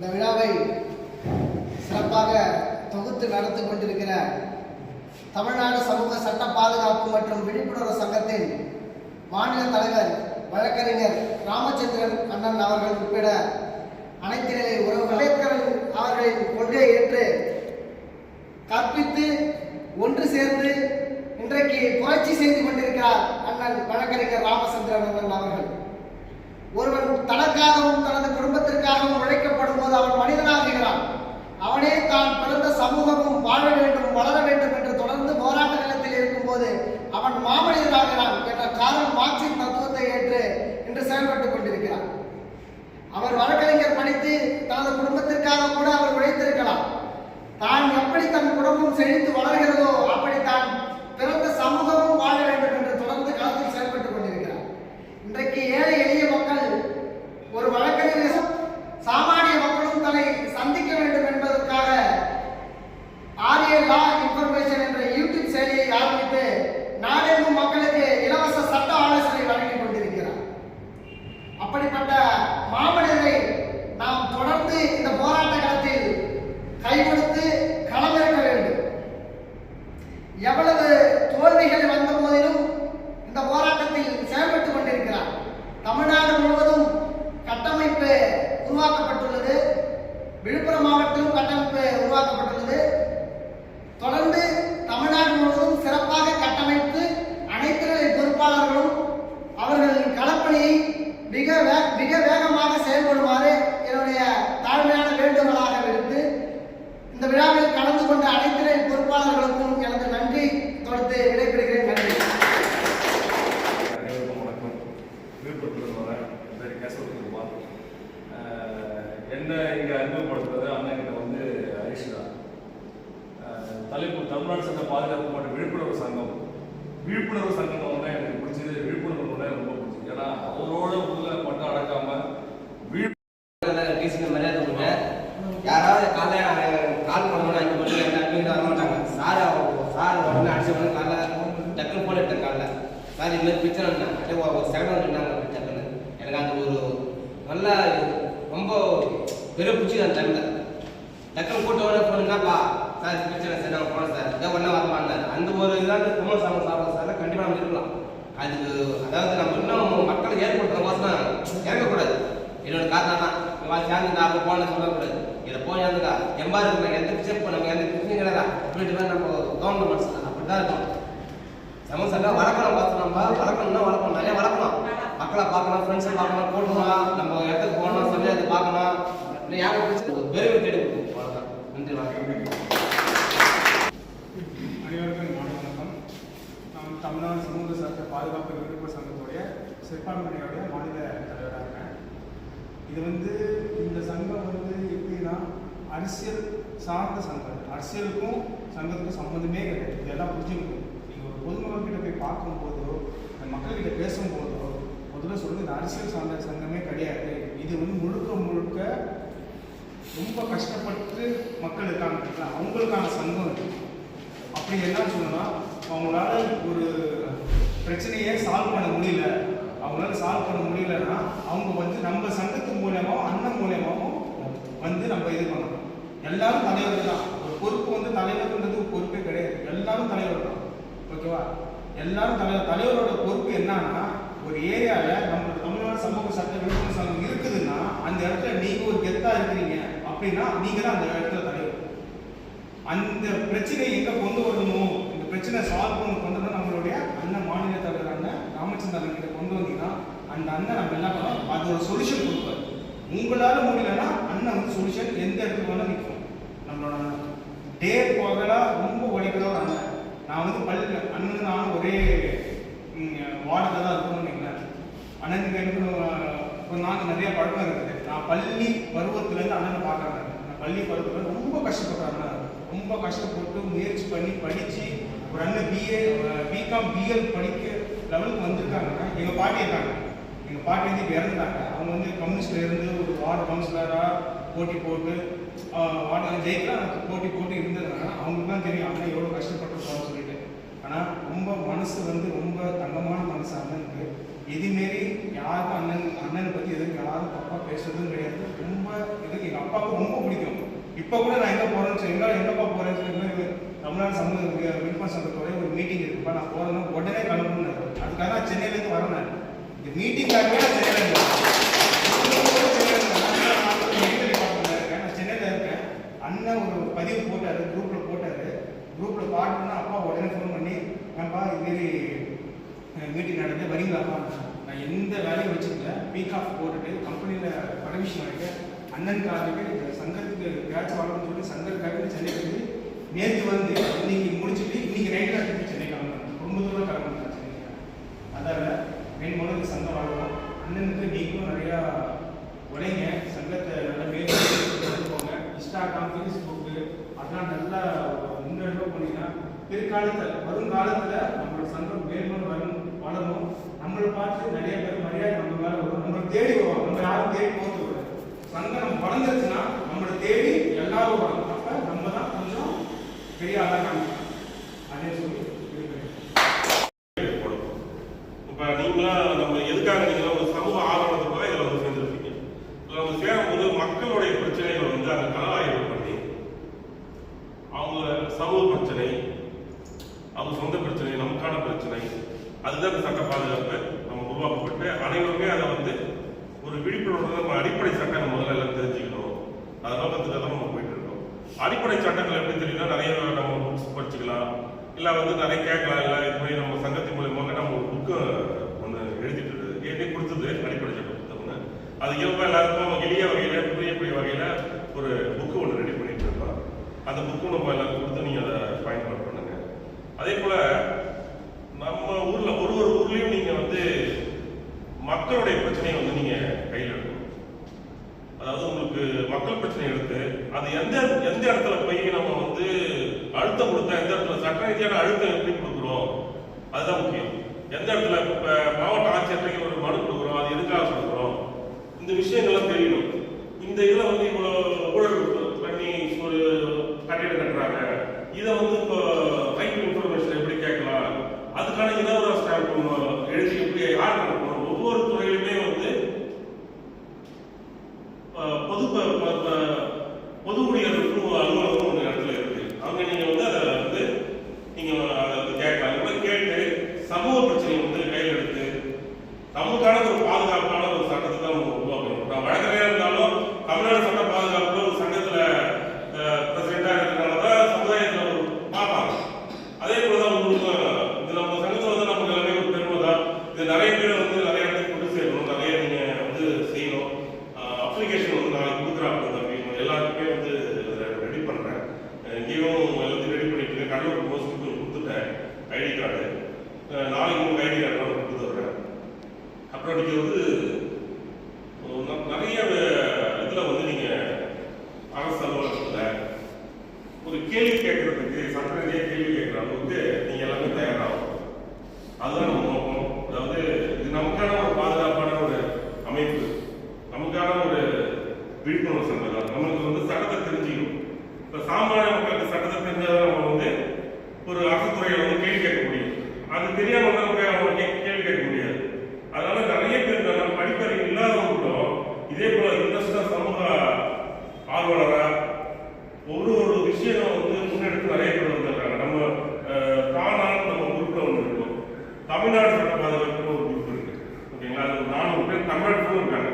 இந்த விழாவை சிறப்பாக தொகுத்து நடத்தி கொண்டிருக்கிற தமிழ்நாடு சமூக சட்ட பாதுகாப்பு மற்றும் விழிப்புணர்வு சங்கத்தின் மாநில தலைவர் வழக்கறிஞர் ராமச்சந்திரன் அண்ணன் அவர்கள் உட்பட அனைத்து நிலை உறவுகள் அவர்களின் கொள்கையை ஏற்று கற்பித்து ஒன்று சேர்ந்து இன்றைக்கு புரட்சி செய்து கொண்டிருக்கிறார் அண்ணன் வழக்கறிஞர் ராமச்சந்திரன் அண்ணன் அவர்கள். ஒருவன் தனக்காகவும் தனது குடும்பத்திற்காகவும் உழைக்கப்படும் போது அவன் மனிதனாகிறான் அவனே தான் பிறந்த சமூகமும் வாழ வேண்டும் வளர வேண்டும் என்று தொடர்ந்து போராட்ட நிலத்தில் இருக்கும்போது அவன் மாமனிதனாகிறான் என்ற காரணம் மார்க்சின் தத்துவத்தை ஏற்று இன்று செயல்பட்டுக் கொண்டிருக்கிறான். அவர் வழக்கறிஞர் படித்து தனது குடும்பத்திற்காக கூட அவர் உழைத்திருக்கலாம். தான் எப்படி தன் குடும்பம் செழித்து வளர்கிறதோ அப்படி தான் பிறந்த சமூகமும் வாழ வேண்டும் என்று தொடர்ந்து களத்தில் செயல்பட்டுக் கொண்டிருக்கிறார் இன்றைக்கு ஏழை எளிய மக்கள் ஒரு வழக்கறிஞர் சாமானிய மக்களும் தன்னை சந்திக்க வேண்டும் என்பதற்காக ஆரிய லா இன்ஃபர்மேஷன் என்ற யூடியூப் செயலியை ஆரம்பித்து நாடெங்கும் மக்களுக்கு இலவச சட்ட ஆலோசனை வழங்கிக் கொண்டிருக்கிறார் அப்படிப்பட்ட மாமனிதரை நாம் தொடர்ந்து இந்த போராட்ட களத்தில் கைகொடுத்து களமிறக்க வேண்டும் எவ்வளவு தோல்விகள் வந்த போதிலும் இந்த போராட்டத்தில் செயல்பட்டுக் கொண்டிருக்கிறார் தமிழ்நாடு முழுவதும் கட்டமைப்பு உருவாக்கப்பட்டுள்ளது விழுப்புரம் மாவட்டத்திலும் கட்டமைப்பு உருவாக்கப்பட்டுள்ளது தொடர்ந்து தமிழ்நாடு முழுவதும் சிறப்பாக கட்டமைத்து அனைத்து நிலை பொறுப்பாளர்களும் அவர்களின் மிக வே மிக வேகமாக செயல்படுமாறு என்னுடைய தாழ்மையான வேண்டுகோளாக விடுத்து இந்த விழாவில் கலந்து கொண்ட அனைத்து பொறுப்பாளர்களுக்கும் எனது நன்றி கொடுத்து விடைபெறுகிறேன். நன்றி. வணக்கம். விழுப்புரத்தில் என்ன இங்கே அறிமுகப்படுத்துறது? அண்ணன் வந்து ஹரிஷ் தான். தலைப்பு தமிழ்நாடு சட்ட பாதுகாப்பு மற்றும் விழிப்புணர்வு சங்கம். விழிப்புணர்வு சங்கம் தான் எனக்கு பிடிச்சது விழிப்புணர்வு ஒன்றே ரொம்ப ஏன்னா அவரோட உள்ள மட்டும் அடக்காம டீசல் மரியாதை கொடுங்க யாராவது காலைல கால் பண்ணணும் அஞ்சு மணிக்கு ரெண்டு அஞ்சு வர மாட்டாங்க. சார் சார் உடனே அடிச்ச உடனே காலைல டக்குனு போன் எடுத்தேன் காலைல. சார் இது மாதிரி பிரச்சனை இல்லை. அப்படியே ஒரு- ஒரு செகண்ட் நின்னாங்க டக்குன்னு எனக்கு அந்த ஒரு நல்ல ரொம்ப பெரிய பிடிச்சி அந்த டைமில் டக்குனு போட்டு உடனே போன் என்னப்பா? சார் இது பிரச்சனை சார். நாங்கள் போனோம் சார். இதை உடனே வரமாட்டார் அந்த ஒரு இதாக குமார் சாமி சாப்பிட சார். கண்டிப்பாக நம்ம இருக்கலாம். அதுக்கு அதாவது நம்ம இன்னும் மக்களுக்கு ஏற்படுத்துற கோசம் இறங்கக்கூடாது என்னோட காரணம் தான் வா சேர்ந்து நான் அப்போ போன சொல்லக்கூடாது. இதில் போய் சேர்ந்துக்கா எம்பா இருக்கு எந்த பிச்சை நம்ம எந்த பிரச்சனை கிடையாதா. அப்படின்ற மாதிரி நம்ம கவர்மெண்ட் மனசு அப்படி தான் இருக்கும். சமோசாக்கா வளர்க்கணும் பார்த்து நம்ம வளர்க்கணும்னா வளர்க்கணும். நிறைய வளர்க்கணும் மக்களை பார்க்கணும் ஃப்ரெண்ட்ஸை பார்க்கணும் கூட்டணும் நம்ம இடத்துக்கு போகணும் சமயத்தை பார்க்கணும் ஏன் யாரும் பிடிச்சி ஒரு பெருமை தேடி கொடுக்கும் அவ்வளோதான் நன்றி வணக்கம் அனைவருக்கும் மாலை வணக்கம் நான் தமிழ்நாடு சமூக சட்ட பாதுகாப்பு விழிப்புணர்வு சங்கத்துடைய சிறுபான்மையுடைய மாநில தலைவராக இருக்கேன். இது வந்து இந்த சங்கம் வந்து எப்படின்னா அரசியல் சார்ந்த சங்கம். அரசியலுக்கும் சங்கத்துக்கும் சம்மந்தமே கிடையாது. இதெல்லாம் புரிஞ்சுக்கணும். நீங்கள் ஒரு பொதுமக்கிட்ட போய் பார்க்கும்போதோ இந்த மக்கள்கிட்ட பேசும்போதோ முதல்ல சொல்லுங்க இந்த அரசியல் சார்ந்த சங்கமே கிடையாது. இது வந்து முழுக்க முழுக்க ரொம்ப கஷ்டப்பட்டு மக்கள் இருக்காங்க அவங்களுக்கான சங்கம் இது. அப்படி என்ன சொல்லணும்னா அவங்களால ஒரு பிரச்சனையை சால்வ் பண்ண அவங்களால சால்வ் பண்ண முடியலன்னா அவங்க வந்து நம்ம சங்கத்து மூலயமாவும் அண்ணன் மூலியமாகவும் வந்து நம்ம இது பண்ணணும். எல்லாரும் தலைவர் தான். ஒரு பொறுப்பு வந்து தலைவர்ன்றது ஒரு பொறுப்பே கிடையாது. எல்லாரும் தலைவர் தான். ஓகேவா? எல்லாரும் தலைவர். தலைவரோட பொறுப்பு என்னன்னா ஒரு ஏரியாவில் நம்ம தமிழ்நாடு சமூக சட்ட விழிப்புணர்வு சங்கம் இருக்குதுன்னா அந்த இடத்துல நீங்க ஒரு கெத்தா இருக்கிறீங்க அப்படின்னா நீங்க தான் அந்த இடத்துல தலைவர். அந்த பிரச்சனையை எங்க கொண்டு வரணும்? இந்த பிரச்சனை சால்வ் பண்ண கொண்டு தான் நம்மளுடைய அண்ணன் மாநில தலைவர் அண்ணன் ராமச்சந்திரன் கிட்ட கொண்டு வந்தீங்க. அந்த அண்ணன் நம்ம என்ன பண்ணோம்? அது ஒரு சொல்யூஷன் கொடுப்பாரு. உங்களால் முடியலன்னா அண்ணன் வந்து சொல்யூஷன் எந்த இடத்துக்கு வேணா நிற்கும் நம்மளோட டே பகலா ரொம்ப உழைக்கிற ஒரு அண்ணன் நான் வந்து பள்ளி அண்ணன் நானும் ஒரே வார்டில் தான் இருக்கணும்னு நினைக்கிறேன் அண்ணனுக்கு எனக்கு ஒரு நிறைய பழக்கம் இருக்குது. நான் பள்ளி பருவத்துலேருந்து அண்ணனை பார்க்குறேன் நான். பள்ளி பருவத்தில் ரொம்ப கஷ்டப்படுறேன் அண்ணன். ரொம்ப கஷ்டப்பட்டு முயற்சி பண்ணி படித்து ஒரு அண்ணன் பிஏ பிகாம் பிஎல் படிக்க லெவலுக்கு வந்திருக்காங்கன்னா எங்கள் பாட்டி இருக்காங்க. எங்கள் பாட்டி வந்து இப்போ இறந்துட்டாங்க. அவங்க வந்து கம்யூனிஸ்ட்ல இருந்து ஒரு வார்டு கவுன்சிலராக போட்டி போட்டு ஆஹ், வார்டு ஜெயிக்கலாம் போட்டி போட்டு இருந்ததுனால அவங்களுக்கு தான் தெரியும் அவங்க எவ்வளோ கஷ்டப்பட்டுருப்பான்னு சொல்லிட்டு. ஆனால் ரொம்ப மனசு வந்து ரொம்ப தங்கமான மனசு அண்ணனுக்கு. இதுமாரி யாருக்கும் அண்ணன் அண்ணனை பற்றி எதுவும் யாரும் தப்பாக பேசுறதும் கிடையாது. ரொம்ப இதுக்கு எங்கள் அப்பாவுக்கு ரொம்ப பிடிக்கும். இப்போ கூட நான் எங்கே போகிறேன்னு சொல்லி எங்கே எங்கப்பா போகிறேன்னு சொல்லி தமிழ்நாடு சமூக விழுப்புரம் சங்கத்தோடய ஒரு மீட்டிங் இருக்குப்பா நான் போகிறேன்னா உடனே கிளம்புன்னு அதுக்காக தான் சென்னையிலேருந்து வரேன் நான். இந்த மீட்டிங்காகவே நான் சென்னையில் நான் சென்னையில் இருக்கேன். அண்ணன் ஒரு பதிவு போட்டார் குரூப்பில் போட்டார். குரூப்பில் பாட்டுனா அப்பா உடனே ஃபோன் பண்ணி ஏன்பா இதுமாரி மீட்டிங் நடந்து வரீங்களாப்பா? நான் எந்த வேலையும் வச்சுக்கல பீக் ஆஃப் போட்டுட்டு கம்பெனியில் பர்மிஷன் வாங்கிட்டு அண்ணனுக்காகவே சங்கத்துக்கு பேட்ச் வாங்கணும்னு சொல்லி சங்கத்துக்காக சென்னைக்கு வந்து நேற்று வந்து இன்னைக்கு முடிச்சுட்டு இன்னைக்கு ரைட்டாக சென்னை கிளம்புறேன் குடும்பத்தோட கிளம்புறேன் மெயின் மூலம் சங்கம் வாழணும் அண்ணனுக்கு நீங்களும் நிறையா உழைங்க சங்கத்தை நல்லா மேல் போங்க. இன்ஸ்டாகிராம் ஃபேஸ்புக்கு அதெல்லாம் நல்லா முன்னெடுப்பு பண்ணிங்கன்னா பிற்காலத்தில் வருங்காலத்தில் நம்மளோட சங்கம் மேலும் வரும் வளரும். நம்மளை பார்த்து நிறைய பேர் மரியாதை நம்ம மேலே வரும். நம்மளை தேடி வருவாங்க. நம்ம யாரும் தேடி போகிறது சங்கம் நம்ம வளர்ந்துருச்சுன்னா நம்மளை தேடி எல்லாரும் வரும். அப்போ நம்ம தான் கொஞ்சம் பெரிய ஆளாக அதே சொல்லி விரும்புகிறேன் கொடுக்கும். இப்ப நீங்களா நம்ம எதுக்காக நீங்க ஒரு சமூக ஆர்வலத்துக்காக இதுல வந்து சேர்ந்துருப்பீங்க இதுல நம்ம சேரும்போது மக்களுடைய பிரச்சனைகளை வந்து அந்த கலாய்வு பண்ணி அவங்க சமூக பிரச்சனை அவங்க சொந்த பிரச்சனை நமக்கான பிரச்சனை அதுதான் இந்த சட்ட பாதுகாப்பு நம்ம உருவாக்கப்பட்டு அனைவருமே அதை வந்து ஒரு விழிப்புணர்வு நம்ம அடிப்படை சட்டம் முதல்ல எல்லாம் தெரிஞ்சுக்கணும். அது நோக்கத்துக்காக தான் நம்ம போயிட்டு இருக்கோம். அடிப்படை சட்டங்கள் எப்படி தெரியும்னா நிறைய நம்ம புக்ஸ் படிச்சுக்கலாம். இல்லை வந்து நிறைய கேட்கலாம். இல்லை இது மாதிரி நம்ம சங்கத்தின் மூலியமாக நம்ம ஒரு புக்கு ஒன்று எழுதிட்டு இருக்கு. கொடுத்தது அடிப்படை சட்டம் புத்தகம்னு. அது இயல்பாக எல்லாருக்கும் எளிய வகையில் புரியக்கூடிய வகையில் ஒரு புக்கு ஒன்று ரெடி பண்ணிட்டு இருக்கோம். அந்த புக்கு நம்ம எல்லாரும் கொடுத்து நீங்கள் அதை பயன்பாடு பண்ணுங்க. அதே போல நம்ம ஊர்ல ஒரு ஒரு ஊர்லயும் நீங்க வந்து மக்களுடைய பிரச்சனையை வந்து நீங்க கையில் எடுக்கணும். அதாவது உங்களுக்கு மக்கள் பிரச்சனை எடுத்து அது எந்த எந்த இடத்துல போய் நம்ம வந்து அழுத்தம் கொடுத்தா எந்த இடத்துல சட்ட ரீதியான அழுத்தம் எப்படி கொடுக்குறோம் அதுதான் முக்கியம். எந்த இடத்துல இப்ப மாவட்ட ஆட்சியர்களுக்கு ஒரு மனு கொடுக்குறோம் அது எதுக்காக கொடுக்குறோம் இந்த விஷயங்கள்லாம் தெரியணும். இந்த இதுல வந்து இவ்வளவு ஊழல் பண்ணி ஒரு கட்டிடம் கட்டுறாங்க இதை வந்து இப்போ ரைட் இன்ஃபர்மேஷன் எப்படி கேட்கலாம் அதுக்கான இலவச ஸ்டாம்ப் எழுதி எப்படி யார் நடக்கணும் ஒவ்வொரு துறையிலுமே வந்து அஹ், பொது ப- ப- ப- பொது ஊழியர்களுக்கும் அலுவலகம் ஒரு இடத்துல இருக்கு அங்க நீங்க வந்து அதை வந்து நீங்க அதை வந்து கேட்கலாம் இந்த மாதிரி கேட்டு சமூக பிரச்சனையை வந்து கையில் எடுத்து நமக்கான ஒரு பாதுகாப்பான ஒரு சட்டத்தை தான் நம்ம உருவாக்கணும் நான் வழக்கறிஞரா இருந்தாலும் தமிழ்நாடு சட்ட பாதுகாப்புல ஒரு சங்கத்துல பிரசிடண்டா இருக்கிறனால தான் சமுதாயத்துல ஒரு பார்ப்பாங்க அதே போல தான் உங்களுக்கும் இது நம்ம சங்கத்துல வந்து நமக்கு எல்லாமே ஒரு பெருமை தான் இது நிறைய பேர் வந்து நிறைய இடத்துக்கு கொண்டு சேர்க்கணும் நிறைய நீங்க வந்து செய்யணும் அப்ளிகேஷன் வந்து நாளைக்கு கொடுக்குறாங்க தம்பி எல்லாருக்குமே வந்து ரெடி பண்றேன் அஹ் இங்கேயும் எல்லாத்தையும் ரெடி பண்ணிட்டு கடலூர் மோஸ்ட்லி கொடுத்துட்டேன் ஐடி கார்டு நாளைக்கு உங்களுக்கு ஐடி கார்டு நான் கொடுத்து வர்றேன் அப்புறம் நீங்க வந்து அஹ் ந- நிறைய வே- இதுல வந்து நீங்க அரசு அலுவலகத்துல ஒரு கேள்வி கேட்கறதுக்கு சட்ட கேள்வி கேட்கற வந்து நீங்க எல்லாமே தயாராகும் அதுதான் நம்ம நோக்கம். அதாவது இது நமக்கான ஒரு பாதுகாப்பான ஒரு அமைப்பு. நமக்கான ஒரு விழிப்புணர்வு சங்கம் நமக்கு வந்து சட்டத்தை தெரிஞ்சுக்கணும். இப்ப சாமானிய மக்களுக்கு சட்டத்தை தெரிஞ்சாதான் நம்ம வந்து ஒரு அரசு துறையில வந்து கேள்வி கேட்க முடியும். அது தெரியாம வந்து நம்ம அவங்க கே- கேள்வி கேட்க முடியாது அதனால நிறைய பேர் நம்ம படிப்பறிவு இல்லாதவங்க கூட இதே போல இன்ட்ரெஸ்டா சமூக ஆர்வலரா ஒரு ஒரு விஷயம் வந்து முன்னெடுத்து நிறைய பேர் வந்துருக்காங்க நம்ம அஹ், தானான நம்ம குரூப்ல ஒன்று இருக்கும் தமிழ்நாடு சட்ட பாதுகாப்புன்னு ஒரு குரூப் இருக்கு ஓகேங்களா அது ஒரு நானூறு இருக்காங்க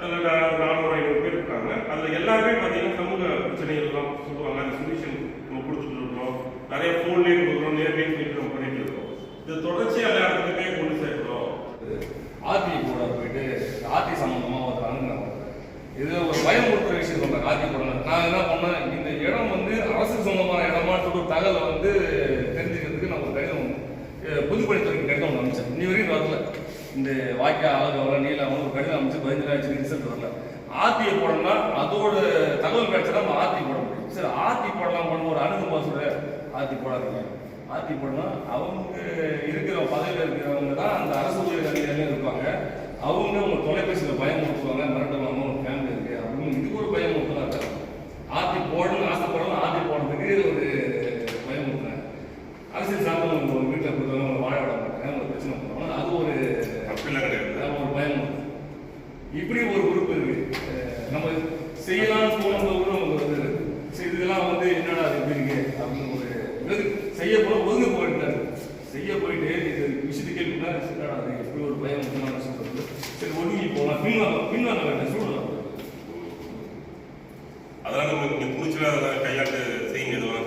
அதில் நானூறு ஐநூறு பேர் இருக்காங்க. அதில் எல்லாருமே பார்த்தீங்கன்னா சமூக பிரச்சனைகள்லாம் சொல்லுவாங்க. அந்த சொல்யூஷன் நம்ம கொடுத்துட்டு இருக்கோம் நிறைய ஃபோன்லேயே கொடுக்குறோம் நேர்லேயும் போயிட்டு நம்ம பண்ணிட்டு இருக்கோம். இது தொடர்ச்சியாக எல்லா இடத்துலையுமே கொண்டு சேர்க்கிறோம். ஆர்டி கூட போயிட்டு ஆர்டி சம்மந்தமாக ஒரு அணுகுனாங்க இது ஒரு பயமுறுத்துற விஷயம் சொல்றாங்க ஆர்டி கூட. நான் என்ன பண்ணேன் இந்த இடம் வந்து அரசு சொந்தமான இடமா சொல்லிட்டு ஒரு தகவலை வந்து தெரிஞ்சுக்கிறதுக்கு நான் ஒரு கடிதம் அஹ், பொதுப்பணித்துறைக்கு கடிதம் ஒன்று அனுப்பிச்சேன். இன்னி வரைக்கும் வரல. இந்த வாய்க்கா அழகு அவ்வளோ நீளம் ஒரு கடிதம் அமைச்சு பதினஞ்சு ரிசல்ட் வரல. ஆர்டியை போடணும்னா அதோட தகவல் கிடைச்சா நம்ம ஆர்டி போட முடியும். சரி ஆர்டி போடலாம் பண்ண ஒரு அணுகுமா சொல்ற ஆர்டி போடாதீங்க. ஆர்டி போடணும் அவங்க இருக்கிற பதவியில் இருக்கிறவங்க தான் அந்த அரசு ஊழியர் அதிகாரிகள் இருப்பாங்க. அவங்க உங்க தொலைபேசியில் பயமுறுத்துவாங்க மிரட்டுவாங்க உங்க ஃபேமிலி இருக்கு அப்படின்னு இதுக்கு ஒரு பயமுறுத்தலாம் இருக்காங்க ஆர்டி போடணும்னு ஆசைப்படணும் ஆர்டி போடுறதுக்கு ஒரு பயமுறுத்துறாங்க அரசியல் சார்ந்த உங்க உங்க வீட்டில் கொடுத்தவங்க உங்களை வாழ விட மாட்டாங்க ஒரு பிரச்சனை பண்ணுவாங்க அது ஒரு அப்படிலாம் கிடையாது அது ஒரு பயம் இப்படி ஒரு குரூப் இருக்கு அஹ் நம்ம செய்யலாம்னு போனது கூட நமக்கு வந்து சரி இதெல்லாம் வந்து என்னடா அது எப்படி இருக்கு அப்படின்னு ஒரு இது செய்ய போல ஒதுங்க போயிட்டாரு செய்ய போயிட்டு இது விஷயத்தை கேட்குனா என்னடா அது எப்படி ஒரு பயம் முக்கியமான விஷயம் வருது சரி ஒதுங்கி போகலாம் பின்வாங்க பின்வாங்க வேண்டாம் சூழலாம் அதனால நம்ம நீங்க துணிச்சலா கையாண்டு செய்யுங்க எதுவாக